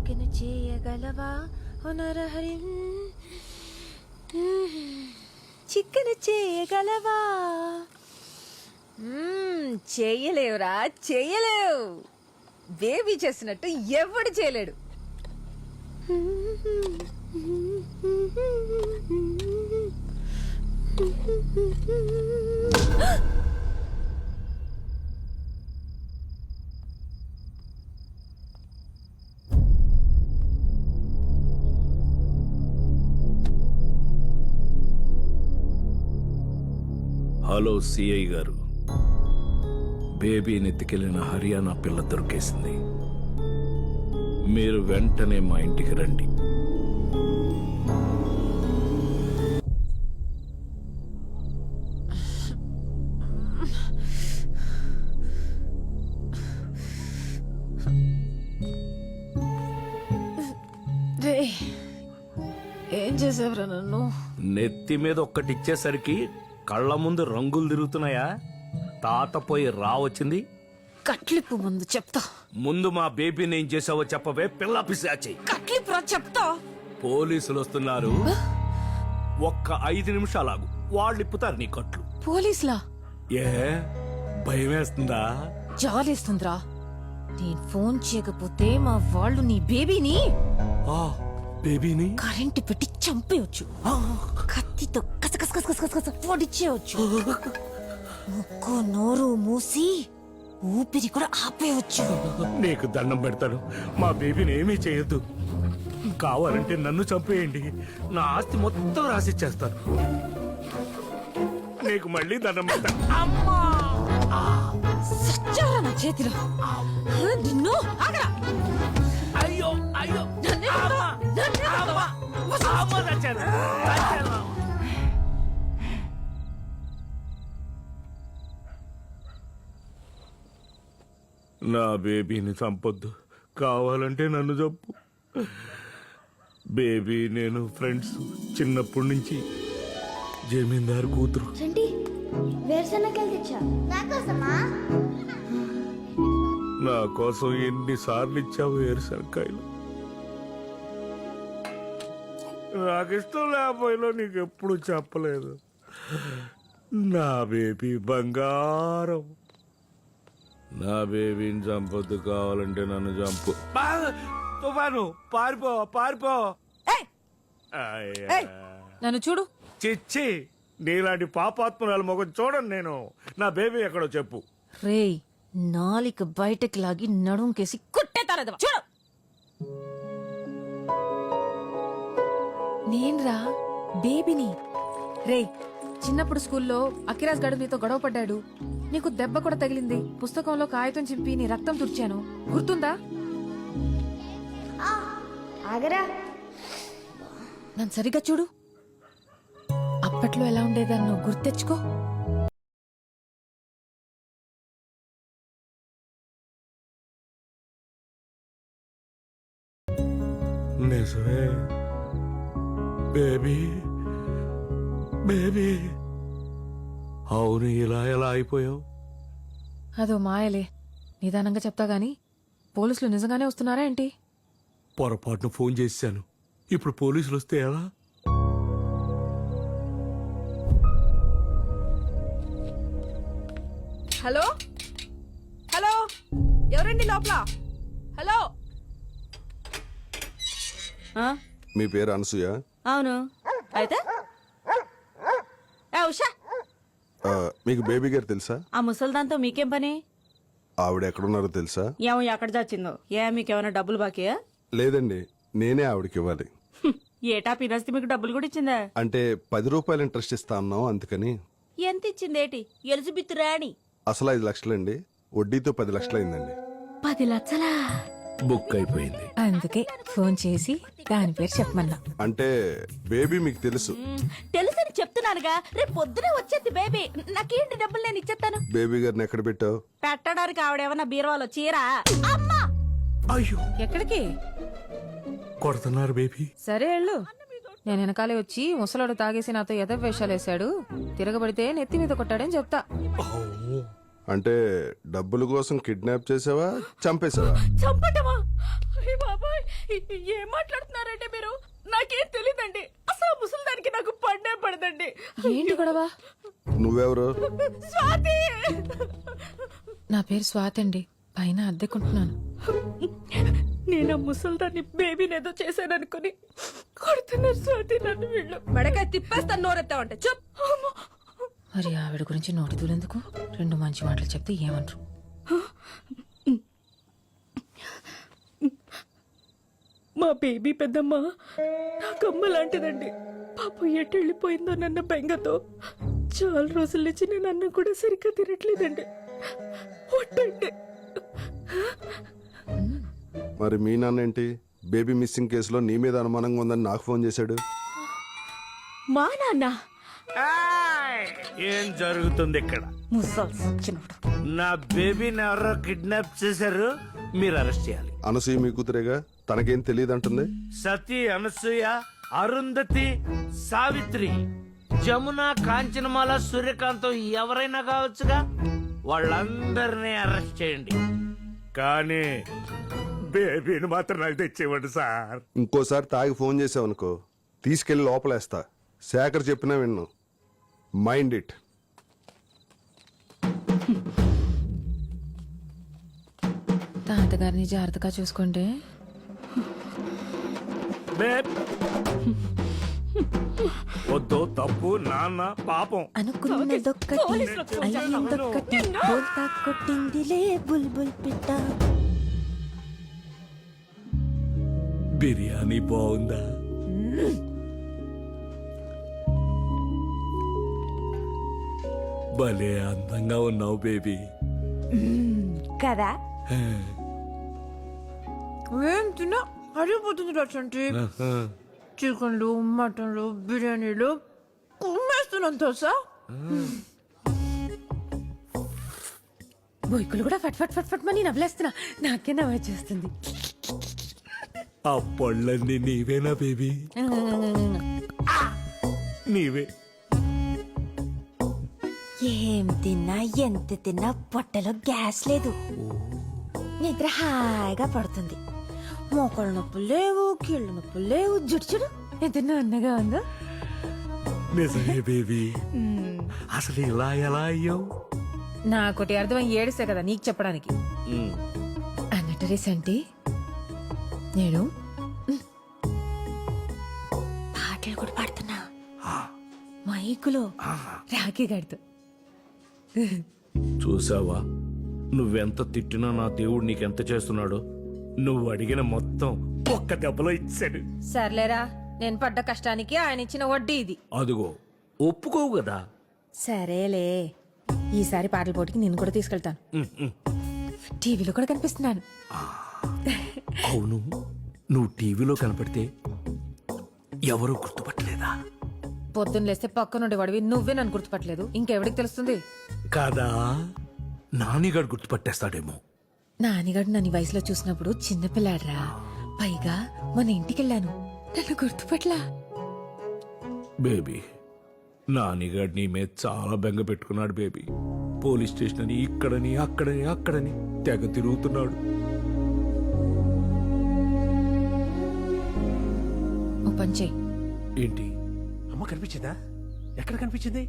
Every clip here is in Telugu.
చికెన్ చేయగలవా? హునరహరి చికెన్ చేయగలవా? చేయలేవురా చేయలేవు. బేబీ చేసినట్టు ఎవడు చేయలేడు. హలో సిఐ గారు. బేబీని ఎత్తుకెళ్ళిన హర్యానా పిల్ల దొరికేసింది. మీరు వెంటనే మా ఇంటికి రండి. ఏం చేసావురా నన్ను? నెత్తి మీద ఒక్కటి ఇచ్చేసరికి కళ్ళ ముందు రంగులు తిరుగుతున్నాయా? తాత పోయి రా వచ్చింది. కట్లిప్పు ముందు చెప్తా. ముందు మా బేబీని ఏం చేసావో చెప్పవే పిల్ల పిశాచి. కట్లిప్పు రా చెప్తా. పోలీసులు వస్తున్నారు ఒక్క ఐదు నిమిషాలాగు వాళ్ళు ఇప్పుతారు నీ కట్లు. పోలీసులా? ఏ భయం వేస్తుందా జాలేస్తుందిరా. నేను ఫోన్ చేయకపోతే మా వాళ్ళు నీ బేబీని ఆ బేబీని? కరెంటు పెట్టి చంపేయచ్చు. కత్తితో కస కస కస కస కస పొడిచేయచ్చు ముక్కు నోరు మూసి ఊపిరి కూడా ఆపేయచ్చు. నీకు దండం పెడతాను. మా బేబీని ఏమీ చేయొద్దు. కావాలంటే నన్ను చంపేయండి. నా ఆస్తి మొత్తం రాసిచ్చేస్తాను. నీకు మళ్ళీ దండం పెడతాను అమ్మా! సచ్చారా నా చేతిలో. నిన్ను ఆగరా. అయ్యో అయ్యో. నన్నే కొడతావా? నన్నే కొడతావా? అమ్మ. చచ్చాను చచ్చాను. నా బేబీని చంపొద్దు. కావాలంటే నన్ను చంపు. బేబీ నేను ఫ్రెండ్స్ చిన్నప్పటి నుంచి జమీందారు కూతురు. చంటి వేరుశనగలు తెచ్చా? నాకోసమా నా కోసం ఎన్నిసార్లు ఇచ్చావు ఏరుసరికాయలు నాకు ఇష్టం లేకపోయినా నీకు ఎప్పుడు చెప్పలేదు. నా బేబీ బంగారం. నా బేబీని చంపొద్దు కావాలంటే నన్ను చంపు. తుఫాను పారిపో పారిపో. ఏయ్! అయ్యా. ఏయ్! నన్ను చూడు. చిచ్చి నీలాంటి పాపాత్మరాలు మొగం చూడండి నేను. నా బేబీ ఎక్కడో చెప్పు. రేయ్ నాలిక బయటకి లాగి నడుంకేసి కుట్టేతారదవా చూడు. నేన్రా బేబీని. రేయ్ చిన్నప్పుడు స్కూల్లో అకిరాజ్ గడు నీతో గొడవ పడ్డాడు. నీకు దెబ్బ కూడా తగిలింది. పుస్తకంలో కాగితం చింపి నీ రక్తం తుడిచాను. గుర్తుందా? ఆగరా. నన్ను సరిగ్గా చూడు. అప్పట్లో ఎలా ఉండేదాన్ని నువ్వు గుర్తెచ్చుకో నిజమే. బేబీ. బేబీ. అవును ఇలా ఎలా అయిపోయావు? అదో మాయలే. నిదానంగా చెప్తా గాని పోలీసులు నిజంగానే వస్తున్నారా ఏంటి? పొరపాటున ఫోన్ చేశాను. ఇప్పుడు పోలీసులు వస్తే ఎలా? హలో? హలో? ఎవరండి లోపల? హలో? మీ పేరు అనసూయ? అవును. అయితే? ఉషా? ఆ, మీకు బేబీ గారు తెలుసా? ఆ ముసల్దాంతో మీకేం పని? ఆవిడ ఎక్కడున్నారో తెలుసా? ఏమో ఎక్కడ చచ్చిందో ఏ మీకేమైనా డబ్బులు బాకీయా? లేదండి నేనే ఆవిడకి ఇవ్వాలి. హ్మ్, ఏటా పినస్తి మీకు డబ్బులు కూడా ఇచ్చిందా? అంటే పది రూపాయలు ఇంట్రెస్ట్ ఇస్తా అన్నాం అందుకని. ఎంత ఇచ్చిందేటి ఎలిజబెత్ రాణి. అసలు ఐదు లక్షలండి. వడ్డీతో పది లక్షలైందండి. పది లక్షలా? బుక్ అయిపోయింది. అందుకే ఫోన్ చేసి దాని పేరు చెప్పమన్నా. అంటే బేబీ మీకు తెలుసు. మ్, తెలుసని చెప్తున్నానుగా రేపు పొద్దునే వచ్చేది బేబీ నాకేంటి డబ్బులు నేను ఇచ్చేస్తాను? బేబీ గారిని ఎక్కడ పెట్టావు? పెట్టడానికి ఆవిడేమన్నా బీరువాలో చీరా? అమ్మా! అయ్యో! ఎక్కడికి? కొడుతున్నారు బేబీ. సరే వెళ్ళు. నేను వెనకాలే వచ్చి ముసలాడు తాగేసి నాతో ఎద వేషాలు వేశాడు. తిరగబడితే నెత్తి మీద కొట్టాడని చెప్తా. అంటే డబ్బుల కోసం కిడ్నాప్ చేసావా చంపేసావా చంపటమా? అయ్య బాబాయ్ ఏం మాట్లాడుతున్నారండి మీరు? నాకేం తెలియదండి అసలు ముసలిదానికి నాకు పడ్డే పడదండి. ఏంటి గొడవ? నువ్వెవరు? స్వాతి! నా పేరు స్వాతి అండి. పైన అద్దెకుంటున్నాను. నేను ఆ ముసలిదాన్ని బేబీని ఏదో చేశాననుకుని కొడుతున్నారు స్వాతి నన్ను వీళ్ళు. మెడకాయ తిప్పేస్తాను నోరెత్తావంటే చెప్! మరి ఆవిడ గురించి నోటి దూరెందుకు రెండు మంచి మాటలు చెప్తే ఏమంటారు? మా బేబీ పెద్దమ్మ నాకు అమ్మ లాంటిదండి. పాపం ఎటు వెళ్ళిపోయిందో నన్న బెంగతో. చాలా రోజుల నుంచి నేను అన్నం కూడా సరిగ్గా తినట్లేదండి. ఒట్టండి. మరి మీ నాన్న ఏంటి బేబీ మిస్సింగ్ కేసులో నీ మీద అనుమానంగా ఉందని నాకు ఫోన్ చేశాడు. మా నాన్న! ఏం జరుగుతుంది ఇక్కడ? ముసల్స్ నా బేబీని ఎవరో కిడ్నాప్ చేశారు మీరు అరెస్ట్ చేయాలి. అనసూయ మీ కూతురేగా? తనకేం తెలియదు అంటుంది సతీ అనసూయ అరుంధతి సావిత్రి. జమున కాంచనమాల సూర్యకాంతం ఎవరైనా కావచ్చుగా? వాళ్ళందరినీ అరెస్ట్ చేయండి. కానీ బేబీని మాత్రం నాకు తెచ్చేవాడు సార్. ఇంకోసారి తాగి ఫోన్ చేసావనుకో తీసుకెళ్ళి లోపలేస్తా. శేఖర్ చెప్పినా విన్ను. Mind it. తాతగారిని జాగ్రత్తగా చూసుకోండి బేబ్ వద్దు తప్పు నాన్న పాపం. అనుకున్నదొక్కటి. అయ్యిందొక్కటి బోల్తా కొట్టిందిలే బుల్బుల్ పిట్ట. బిర్యానీ బాగుందా? భలే అందంగా ఉన్నావు బేబీ. కదా? ఏం తిన్నా? అడిగిపోతుంది రచంటి చికెన్లు మటన్లు బిర్యానీలు కుమ్మేస్తున్నాను తెలుసా? బొయ్కులు కూడా ఫట్ ఫట్ ఫట్ ఫట్ మని నవ్వులేస్తున్నా. నాకే నవ్వు వచ్చేస్తుంది ఆ పళ్ళన్నీ నీవేనా బేబీ? నీవే. ఏం తిన్నా ఎంత తిన్నా పొట్టలో గ్యాస్ లేదు. నిద్ర హాయిగా పడుతుంది. మోకాళ్ళ నొప్పులు లేవు కీళ్ళ నొప్పులు లేవు జుట్టు చూడు. ఎంత అన్నగా ఉందో నిజమే బేబీ. అసలు ఇలా ఎలా అయ్యావు? నాకోటి అర్థమై ఏడిసే కదా నీకు చెప్పడానికి. అన్నట్టు రీసెంటి నేను? పాటలు కూడా పాడుతున్నా. మైకులో రాఖీ గడుతూ చూసావా? నువ్వెంత తిట్టినా నా దేవుడు నీకెంత చేస్తున్నాడో? నువ్వు అడిగిన మొత్తం ఒక్క దెబ్బలో ఇచ్చాడు. సర్లేరా నేను పడ్డ కష్టానికి ఆయన ఇచ్చిన వడ్డీ ఇది. అదిగో ఒప్పుకోవు కదా. సరేలే ఈసారి పాటల పోటీకి నేను కూడా తీసుకెళ్తాను. టీవీలో కూడా కనిపిస్తున్నాను. అవును నువ్వు టీవీలో కనపడితే ఎవరూ గుర్తుపట్టలేదా? పొద్దున్న లేస్తే పక్కనుండి వాడివి నువ్వే నన్ను గుర్తుపట్టలేదు. ఇంకెవడికి తెలుస్తుంది? కాదా నానిగాడు గుర్తుపట్టేస్తాడేమో. నానిగాడు నన్ను ఈ వయసులో చూసినప్పుడు చిన్నపిల్లాడ్రా పైగా మన ఇంటికెళ్ళాను. నన్ను గుర్తుపట్లా. బేబీ నానిగాడు నీ మీద చాలా బెంగ పెట్టుకున్నాడు బేబీ. పోలీస్ స్టేషన్ అని ఇక్కడని అక్కడని అక్కడని తెగ తిరుగుతున్నాడు. ఓ పని చెయ్యి ఏంటి? అమ్మ కనిపించిందా? ఎక్కడ కనిపించింది?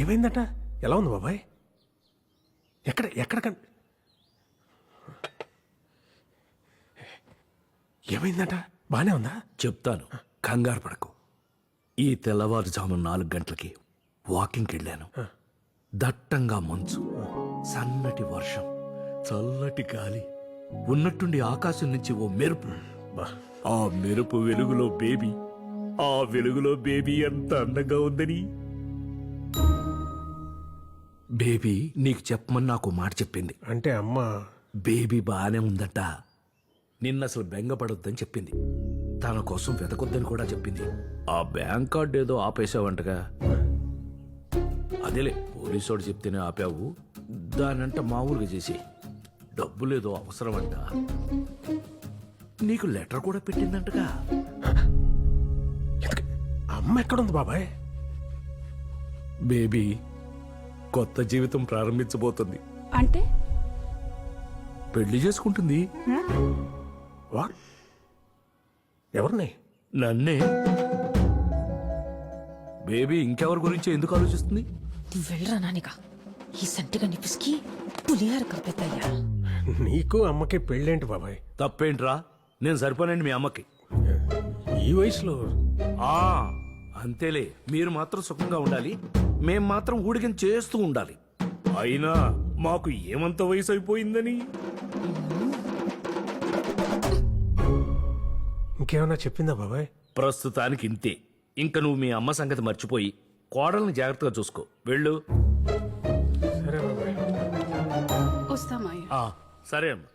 ఏమైందట? ఎలా ఉంది బాబాయ్? ఎక్కడ ఎక్కడ కన్ ఏమైందట? బానే ఉందా? చెప్తాను. కంగారు పడకు. ఈ తెల్లవారుజాము నాలుగు గంటలకి వాకింగ్కి వెళ్ళాను. దట్టంగా మంచు. సన్నటి వర్షం. చల్లటి గాలి. ఉన్నట్టుండి ఆకాశం నుంచి ఓ మెరుపు. ఆ మెరుపు వెలుగులో బేబీ. ఆ వెలుగులో బేబీ ఎంత అందంగా ఉందని. బేబీ నీకు చెప్పమని నాకు మాట చెప్పింది. అంటే అమ్మ బేబీ బానే ఉందట. నిన్న అసలు బెంగపడొద్దని చెప్పింది. తన కోసం వెతకొద్దని కూడా చెప్పింది. ఆ బ్యాంక్ కార్డు ఏదో ఆపేసావంటగా అదేలే పోలీసోడు చెప్తేనే ఆపావు. దానంట మామూలుగా చేసి డబ్బులేదో అవసరమంట. నీకు లెటర్ కూడా పెట్టిందంటగా. ఎందుకు- అమ్మ ఎక్కడుంది బాబాయ్? బేబీ కొత్త జీవితం ప్రారంభించబోతుంది. అంటే? పెళ్ళి చేసుకుంటుంది. వాట్ ఎవరిని? నన్నే. బేబీ ఇంకెవరి గురించి ఎందుకు ఆలోచిస్తుంది? నువ్వు వెళ్ళరా నానిగా ఈ సంటిగా నిపిసికి పులిహార కలిపెత్తయ్యా నీకు అమ్మకి పెళ్ళేంటి బాబాయ్? తప్పేంట్రా? నేను సరిపోనండి మీ అమ్మకి. ఈ వయసులో? ఆ అంతేలే. మీరు మాత్రం సుఖంగా ఉండాలి. మేం మాత్రం ఊడికం చేస్తూ ఉండాలి. అయినా మాకు ఏమంత వయసు అయిపోయిందని ఇంకేమన్నా చెప్పిందా బాబాయ్? ప్రస్తుతానికి ఇంతే ఇంక నువ్వు మీ అమ్మ సంగతి మర్చిపోయి కోడల్ని జాగ్రత్తగా చూసుకో. వెళ్ళు. సరే బాబాయ్. ఆ, సరే అమ్మా.